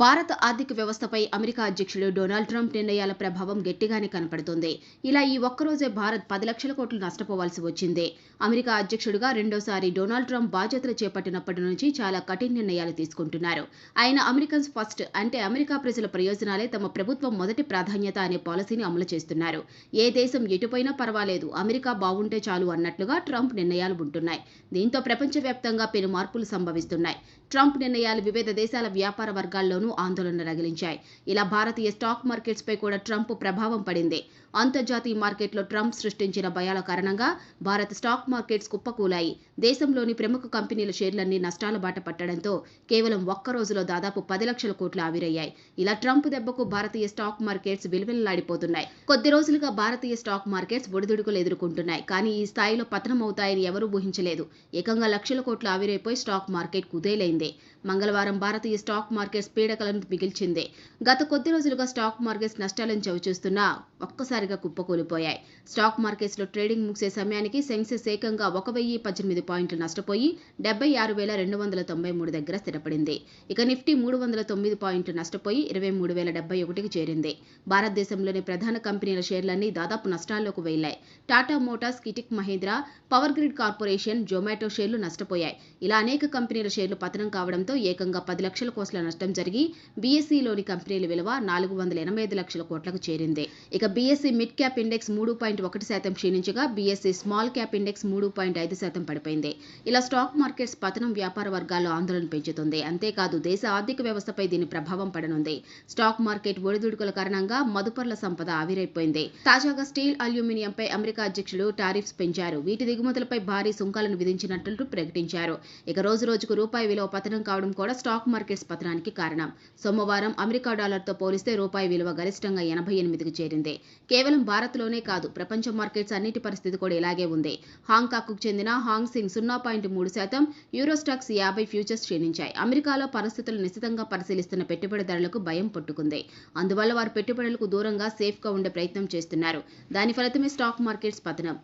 భారత ఆర్థిక వ్యవస్థపై అమెరికా అధ్యక్షుడు డొనాల్డ్ ట్రంప్ నిర్ణయాల ప్రభావం గట్టిగానే కనపడుతోంది. ఇలా ఈ ఒక్కరోజే భారత్ పది లక్షల కోట్లు నష్టపోవాల్సి వచ్చింది. అమెరికా అధ్యక్షుడిగా రెండోసారి డొనాల్డ్ ట్రంప్ బాధ్యతలు చేపట్టినప్పటి నుంచి చాలా కఠిన నిర్ణయాలు తీసుకుంటున్నారు. ఆయన అమెరికన్స్ ఫస్ట్ అంటే అమెరికా ప్రజల ప్రయోజనాలే తమ ప్రభుత్వం మొదటి ప్రాధాన్యత అనే పాలసీని అమలు చేస్తున్నారు. ఏ దేశం ఎటుపోయినా పర్వాలేదు. అమెరికా బాగుంటే చాలు అన్నట్లుగా ట్రంప్ నిర్ణయాలు ఉంటున్నాయి. దీంతో ప్రపంచవ్యాప్తంగా పెను మార్పులు సంభవిస్తున్నాయి. ట్రంప్ నిర్ణయాలు వివిధ దేశాల వ్యాపార వర్గాల్లోనూ ఆందోళన రగిలించాయి. ఇలా భారతీయ స్టాక్ మార్కెట్స్పై కూడా ట్రంప్ ప్రభావం పడింది. అంతర్జాతీయ మార్కెట్లో ట్రంప్ సృష్టించిన భయాల కారణంగా భారత స్టాక్ మార్కెట్స్ కుప్పకూలాయి. దేశంలోని ప్రముఖ కంపెనీల షేర్లన్నీ నష్టాల బాట పట్టడంతో కేవలం ఒక్క రోజులో దాదాపు పది లక్షల కోట్లు ఆవిరయ్యాయి. ఇలా ట్రంప్ దెబ్బకు భారతీయ స్టాక్ మార్కెట్స్ విలువెల్లాడిపోతున్నాయి. కొద్ది రోజులుగా భారతీయ స్టాక్ మార్కెట్స్ ఒడిదుడుకులు ఎదుర్కొంటున్నాయి. కానీ ఈ స్థాయిలో పతనం అవుతాయని ఎవరూ ఊహించలేదు. ఏకంగా లక్షల కోట్లు ఆవిరైపోయి స్టాక్ మార్కెట్ కుదేలైంది. మంగళవారం భారతీయ స్టాక్ మార్కెట్స్ పీడకలను మిగిల్చింది. గత కొద్ది రోజులుగా స్టాక్ మార్కెట్స్ నష్టాలను చవిచూస్తున్నా ఒక్కసారిగా కుప్పకూలిపోయాయి. స్టాక్ మార్కెట్స్లో ట్రేడింగ్ ముగిసే సమయానికి సెన్సెస్ ఏకంగా ఒక వెయ్యి పద్దెనిమిది పాయింట్లు నష్టపోయి డెబ్బై ఆరు వేల రెండు వందల తొంభై మూడు దగ్గర స్థిరపడింది. ఇక నిఫ్టీ మూడు వందల తొమ్మిది పాయింట్లు నష్టపోయి ఇరవై మూడు వేల డెబ్బై ఒకటికి చేరింది. భారతదేశంలోని ప్రధాన కంపెనీల షేర్లన్నీ దాదాపు నష్టాల్లోకి వెళ్ళాయి Tata Motors కిటిక్ Mahindra power grid corporation Zomato షేర్లు నష్టపోయాయి. ఇలా అనేక కంపెనీల షేర్లు పతనం కావడంతో ఏకంగా పది లక్షల కోట్ల నష్టం జరిగింది. పెరిగి బీఎస్సీలోని కంపెనీల విలువ నాలుగు వందల ఎనభై ఐదు లక్షల కోట్లకు చేరింది. ఇక బీఎస్సీ మిడ్ క్యాప్ ఇండెక్స్ మూడు పాయింట్ ఒకటి శాతం క్షీణించగా బీఎస్సీ స్మాల్ క్యాప్ ఇండెక్స్ మూడు పాయింట్ ఐదు శాతం పడిపోయింది. ఇలా స్టాక్ మార్కెట్స్ పతనం వ్యాపార వర్గాల్లో ఆందోళన పెంచుతుంది. అంతేకాదు దేశ ఆర్థిక వ్యవస్థపై దీని ప్రభావం పడనుంది. స్టాక్ మార్కెట్ ఒడిదుడుకుల కారణంగా మదుపర్ల సంపద ఆవిరైపోయింది. తాజాగా స్టీల్ అల్యూమినియంపై అమెరికా అధ్యక్షుడు టారిఫ్స్ పెంచారు. వీటి దిగుమతులపై భారీ సుంకాలను విధించినట్లు ప్రకటించారు. ఇక రోజు రోజుకు రూపాయి విలువ పతనం కావడం కూడా స్టాక్ మార్కెట్స్ పతనానికి కారణం. సోమవారం అమెరికా డాలర్తో పోలిస్తే రూపాయి విలువ గరిష్టంగా ఎనభై ఎనిమిదికి చేరింది. కేవలం భారత్లోనే కాదు ప్రపంచ మార్కెట్స్ అన్నిటి పరిస్థితి కూడా ఇలాగే ఉంది. హాంకాంగ్కు చెందిన హాంగ్ సింగ్ సున్నా పాయింట్ మూడు శాతం యూరోస్టాక్స్ యాభై ఫ్యూచర్స్ క్షీణించాయి. అమెరికాలో పరిస్థితులు నిశితంగా పరిశీలిస్తున్న పెట్టుబడిదారులకు భయం పట్టుకుంది. అందువల్ల వారు పెట్టుబడులకు దూరంగా సేఫ్గా ఉండే ప్రయత్నం చేస్తున్నారు. దాని ఫలితమే స్టాక్ మార్కెట్స్ పతనం.